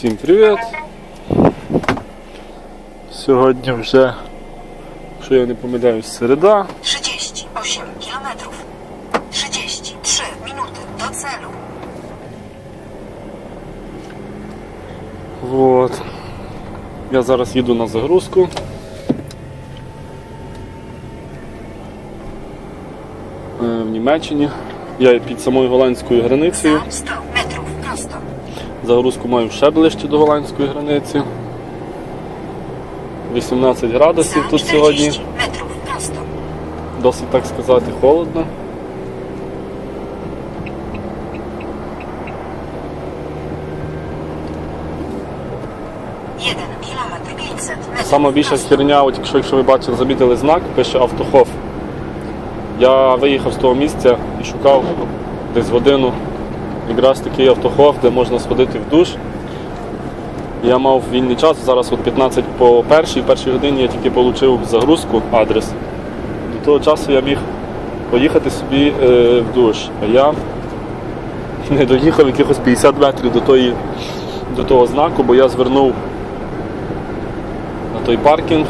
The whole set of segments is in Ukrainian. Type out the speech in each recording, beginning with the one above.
Всім привіт! Сьогодні вже, якщо я не помиляюсь, середа. 38 kilometrów. 33 minuty do celu. Вот. Я зараз їду на загрузку. Е, В Німеччині. Я під самою голландською границею. Загрузку маю ще ближче до голландської границі. 18 градусів тут сьогодні. 40 metrów prosto. Досить так сказати холодно. Jeden kilometr 500 metrów Сама більша херня, от якщо, якщо ви бачили, замітили знак, пише автохоф. Я виїхав з того місця і шукав десь годину якраз такий автохоф, де можна сходити в душ. Я мав вільний час, зараз от 15 по першій, першій годині я тільки отримав загрузку, адрес. До того часу я міг поїхати собі е, в душ. А я не доїхав якихось 50 метрів до, тої, до того знаку, бо я звернув на той паркінг,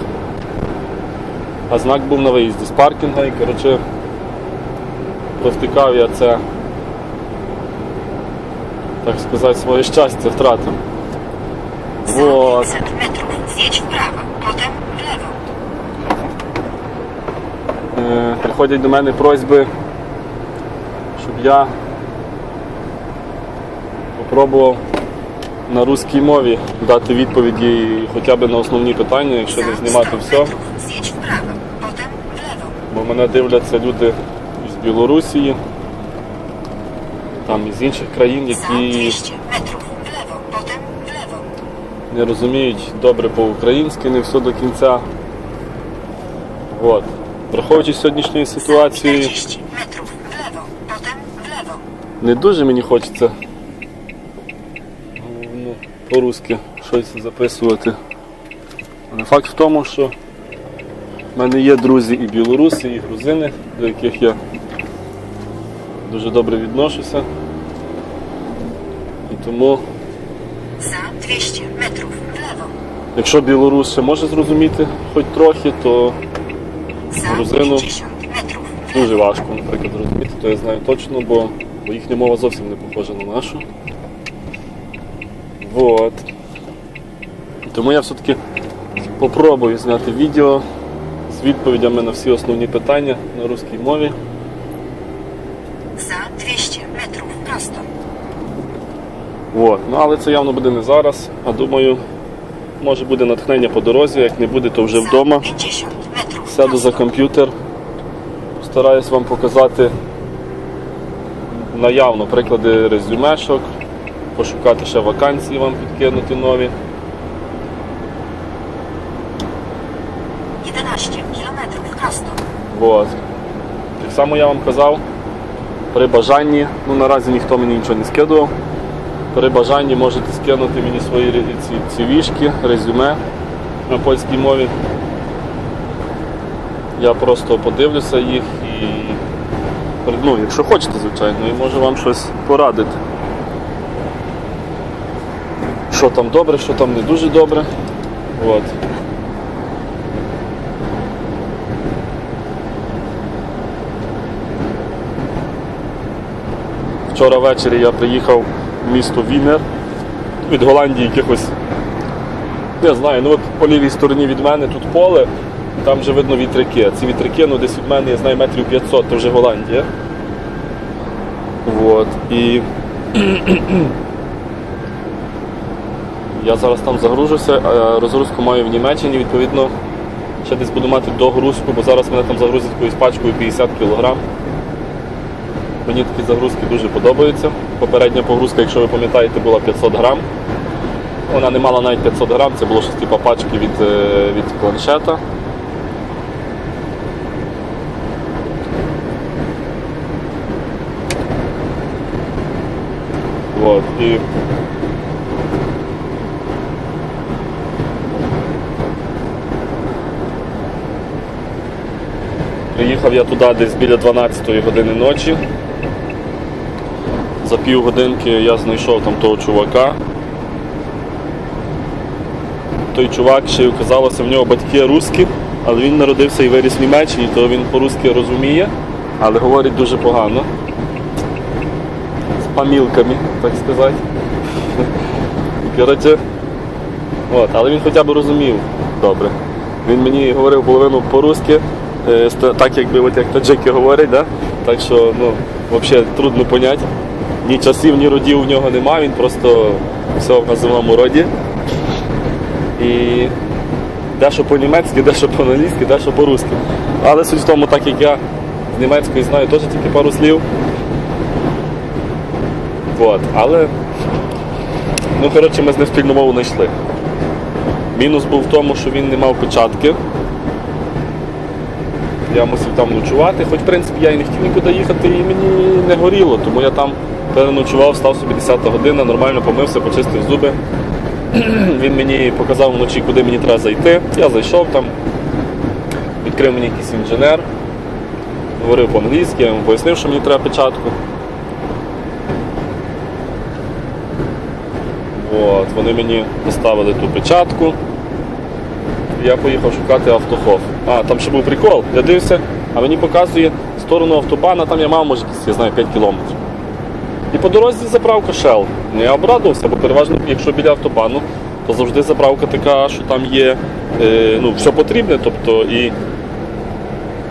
а знак був на виїзді з паркінга і коротше провтикав я це, так сказати, своє щастя втратив. Вот. 500 metrów zjedź w prawo, potem w. Е, приходять до мене просьби, щоб я попробував на русській мові дати відповіді хоча б на основні питання, якщо не знімати все. Бо мене дивляться люди з Білорусії, там із інших країн, які 200 metrów w lewo, potem w lewo. не розуміють добре по-українськи, не все до кінця. От. Враховуючи сьогоднішньої ситуації, 40 metrów w lewo, potem w lewo. не дуже мені хочеться ну, по-русски щось записувати. Але факт в тому, що в мене є друзі і білоруси, і грузини, до яких я дуже добре відношуся. І тому, Za 200 metrów w якщо білорус ще може зрозуміти хоч трохи, то Грузину 50 metrów w lewo. дуже важко, наприклад, зрозуміти, то я знаю точно, бо, бо їхня мова зовсім не похожа на нашу. Вот. Тому я все-таки попробую зняти відео з відповідями на всі основні питання на русській мові. Вот. Ну, але це явно буде не зараз, а думаю, може буде натхнення по дорозі, як не буде, то вже вдома. Сяду за комп'ютер, постараюсь вам показати наявно приклади резюмешок, пошукати ще вакансії вам підкинути нові. 11 kilometrów prosto. Вот. Так само я вам казав, при бажанні, ну наразі ніхто мені нічого не скидував. При бажанні можете скинути мені свої ці, ці вішки, резюме на польській мові. Я просто подивлюся їх і ну, якщо хочете, звичайно, і можу вам щось порадити. Що там добре, що там не дуже добре. От. Вчора ввечері я приїхав місто Вінер від Голландії якихось. Не знаю, ну от по лівій стороні від мене тут поле, там вже видно вітряки. Ці вітряки, ну десь від мене, я знаю, метрів 500, то вже Голландія. Вот. І я зараз там загружуся, а розгрузку маю в Німеччині, відповідно, ще десь буду мати догрузку, бо зараз мене там загрузять якоюсь пачкою 50 кг. Мені такі загрузки дуже подобаються. Попередня погрузка, якщо ви пам'ятаєте, була 500 грам. Вона не мала навіть 500 грам, це було щось типу пачки від, е, від планшета. Вот, і Приїхав я туди десь біля 12 години ночі. За півгодинки я знайшов там того чувака. той чувак ще й оказалося, в нього батьки русські, але він народився і виріс в Німеччині, то він по-русски розуміє, але говорить дуже погано. З памілками, так сказати. Коротше, от, але він хоча б розумів добре. Він мені говорив половину по-русски, е, так якби от як таджики говорять, да? так що ну, взагалі трудно поняти. Ні часів, ні родів у нього немає, він просто все в називному роді. І дещо по-німецьки, дещо по-англійськи, дещо по-русски. Але суть в тому, так як я з німецької знаю теж тільки пару слів. От. Але, ну, коротше, ми з ним спільну мову знайшли. Мінус був в тому, що він не мав печатки. Я мусив там ночувати, хоч в принципі я і не хотів нікуди їхати, і мені не горіло, тому я там переночував, став собі 10-та година, нормально помився, почистив зуби. Він мені показав вночі, куди мені треба зайти. Я зайшов там, відкрив мені якийсь інженер, говорив по-англійськи, я йому пояснив, що мені треба печатку. От, вони мені поставили ту печатку. Я поїхав шукати автохоф. А, там ще був прикол. Я дивився, а мені показує сторону автобана, там я мав, може, я знаю, 5 кілометрів. І по дорозі заправка Shell. Ну, Я обрадувався, бо переважно, якщо біля автобану, то завжди заправка така, що там є е, ну, все потрібне, тобто і,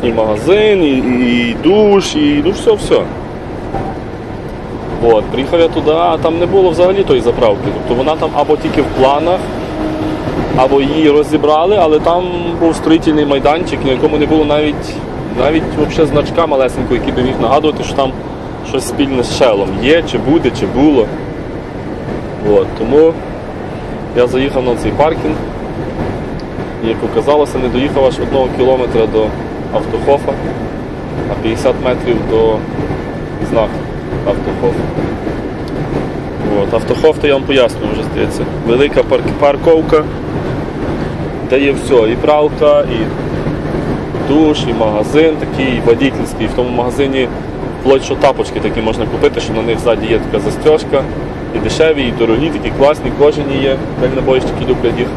і магазин, і, і душ, і ну все, все. От, приїхав я туди, а там не було взагалі тої заправки. Тобто вона там або тільки в планах, або її розібрали, але там був строїтельний майданчик, на якому не було навіть навіть значка малесенького, який би міг нагадувати, що там щось спільне з шелом є, чи буде, чи було. От, тому я заїхав на цей паркінг. І як оказалося, не доїхав аж одного кілометра до автохофа, а 50 метрів до знаку автохофа. От, автохоф, то я вам поясню вже здається. Велика парк- парковка, де є все, і пралка, і душ, і магазин такий і водительський. В тому магазині вплоть що тапочки такі можна купити, що на них ззаді є така застежка. І дешеві, і дорогі, такі класні, кожені є, дальнобойщики люблять їх.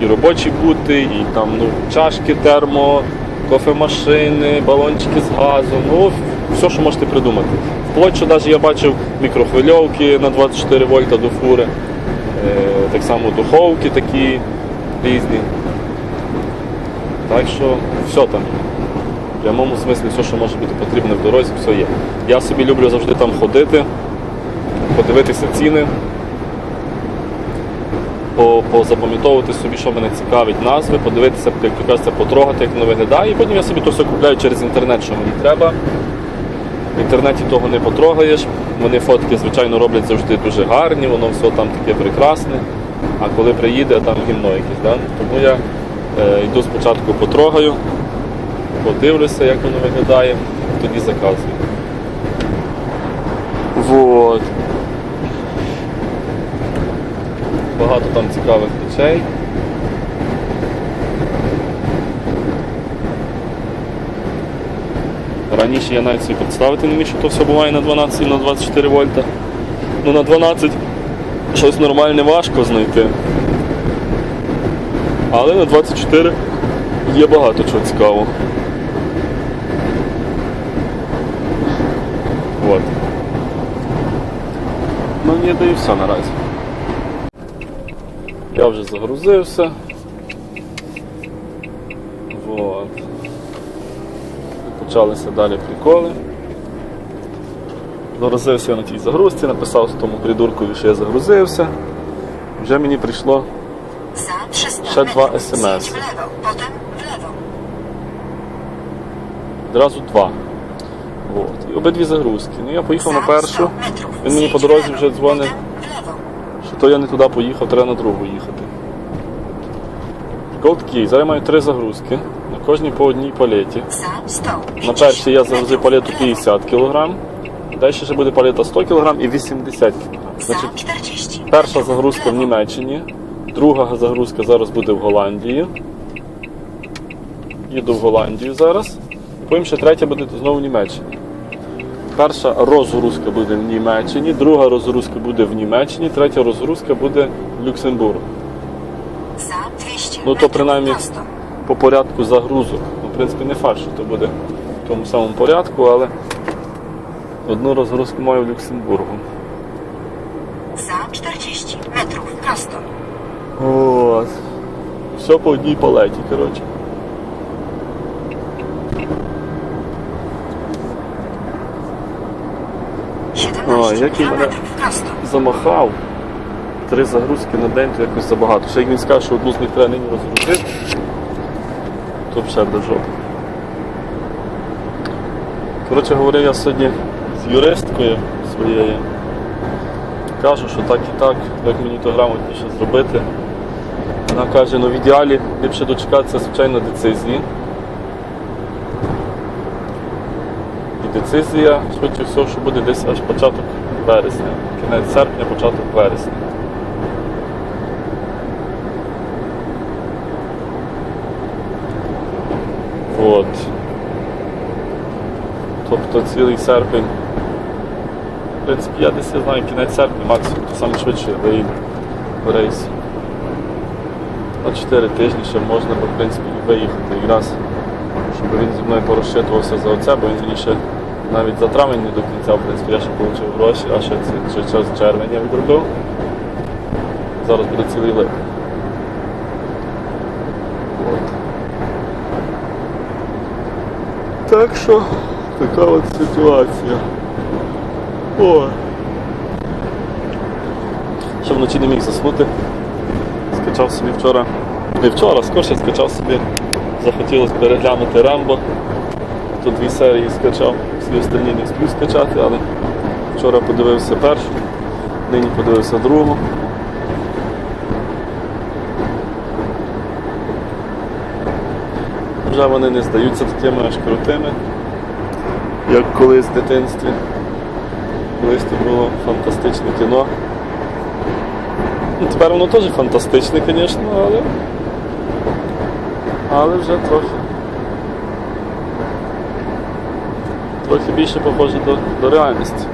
І робочі бути, і там ну, чашки, термо, кофемашини, балончики з газом, ну все, що можете придумати. Вплоть, що навіть я бачив мікрохвильовки на 24 вольта до фури, е, так само духовки такі різні. Так що все там. В прямому смислі все, що може бути потрібно в дорозі, все є. Я собі люблю завжди там ходити, подивитися ціни, позапам'ятовувати собі, що мене цікавить, назви, подивитися, як то кажеться, потрогати, як воно виглядає, і потім я собі то все купляю через інтернет, що мені треба. В інтернеті того не потрогаєш. Вони фотки, звичайно, роблять завжди дуже гарні, воно все там таке прекрасне. А коли приїде, там гімно якесь. Да? Тому я е, йду спочатку потрогаю, подивлюся, як воно виглядає, тоді заказую. Вот. Багато там цікавих речей. Раніше я навіть собі представити не міг, що то все буває на 12 і на 24 вольта. Ну на 12 щось нормальне важко знайти. Але на 24 є багато чого цікавого. От. Ну ні, да і все наразі. Я вже загрузився. Вот. Почалися далі приколи. Загрузився я на тій загрузці, написав тому придуркові, що я загрузився. Вже мені прийшло Ще два lewo. одразу два. От. І обидві загрузки. Ну я поїхав на першу. Він мені по дорозі вже дзвонить, що то я не туди поїхав, треба на другу їхати. Прикол такий, зараз я маю три загрузки, на кожній по одній палеті. На першій я загрузив палету 50 кг, далі ще буде палета 100 кг і 80 кг. Значить, перша загрузка в. Німеччині, друга загрузка зараз буде в Голландії. Їду в Голландію зараз. Потім ще третя буде знову в Німеччині. Перша розгрузка буде в Німеччині, друга розгрузка буде в Німеччині, третя розгрузка буде в Люксембургу. Ну, то принаймні- по порядку загрузок. Ну, в принципі, не факт, що то буде в тому самому порядку, але одну розгрузку маю в Люксембургу. Za 40 metrów prosto. От. Все по одній палеті, коротше. 17 jaki ma- Замахав. Три загрузки на день, то якось забагато. Ще як він скаже, що одну з них треба нині розгрузити, то ще до жопи. Коротше, говорив я сьогодні з юристкою своєю. Кажу, що так і так, як мені то грамотніше зробити. Вона каже, ну в ідеалі ліпше дочекатися звичайно децизії. Децизія, швидше всього, що буде десь аж початок вересня. Кінець серпня, початок вересня. От. Тобто цілий серпень. В принципі, я десь я знаю кінець серпня, максимум, саме швидше я в рейс. На 4 тижні ще можна, бо в принципі виїхати якраз, щоб він зі мною порозчитувався за оце, бо він мені ще навіть за травень не до кінця, в принципі, я ще отримав гроші, а ще це ще час червень я відробив. Зараз буде цілий. От. Так що така от ситуація. О. Ще вночі не міг заснути. Скачав собі вчора. Не вчора, скорше скачав собі. Захотілося переглянути Рембо. Тут дві серії скачав, всі остальні не встиг скачати, але вчора подивився першу, нині подивився другу. Вже вони не здаються такими аж крутими, як колись в дитинстві. Колись це було фантастичне кіно. Ну, тепер воно теж фантастичне, звісно, але. Але вже трохи. Трохи більше похоже до, до реальності.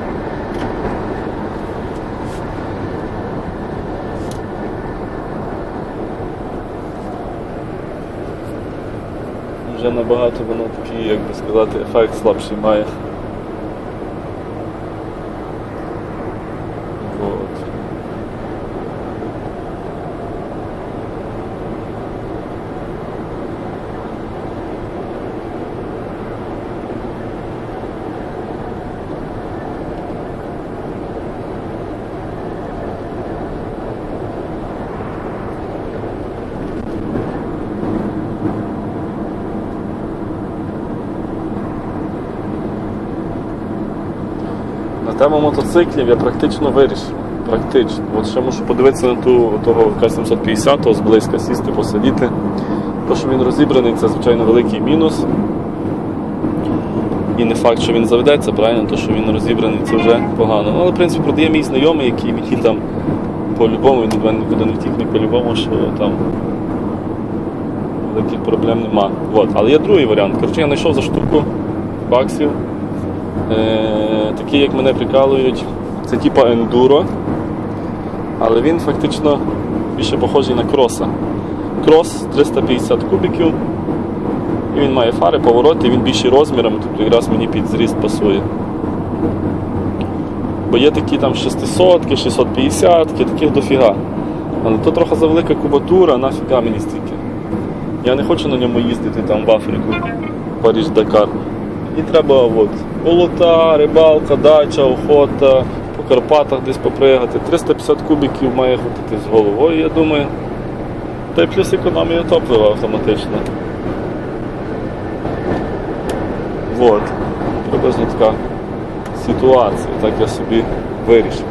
Вже набагато воно такий, як би сказати, ефект слабший має. Вот. На тему мотоциклів я практично вирішив. Практично. От ще мушу подивитися на ту того К-750 зблизька сісти, посидіти. То, що він розібраний, це звичайно великий мінус. І не факт, що він заведеться, правильно, то, що він розібраний, це вже погано. Ну, але, в принципі, продає мій знайомий, який мені там по-любому, він від мене нікуди не втік, не по-любому, що там великих проблем нема. От. Але є другий варіант. Коротше, я знайшов за штуку баксів. Е, такі, як мене прикалують, це типа ендуро, але він фактично більше похожий на кроса. Крос 350 кубиків, і він має фари, повороти, він більший розміром, тобто якраз мені під зріст пасує. Бо є такі там 600, 650, таких дофіга. Але то трохи завелика кубатура, нафіга мені стільки. Я не хочу на ньому їздити там в Африку, Париж-Дакар. Мені треба от, болота, рибалка, дача, охота, по Карпатах десь попригати. 350 кубиків має хватити з головою, я думаю. Та й плюс економія топлива автоматично. От, Приблизно така ситуація, так я собі вирішив.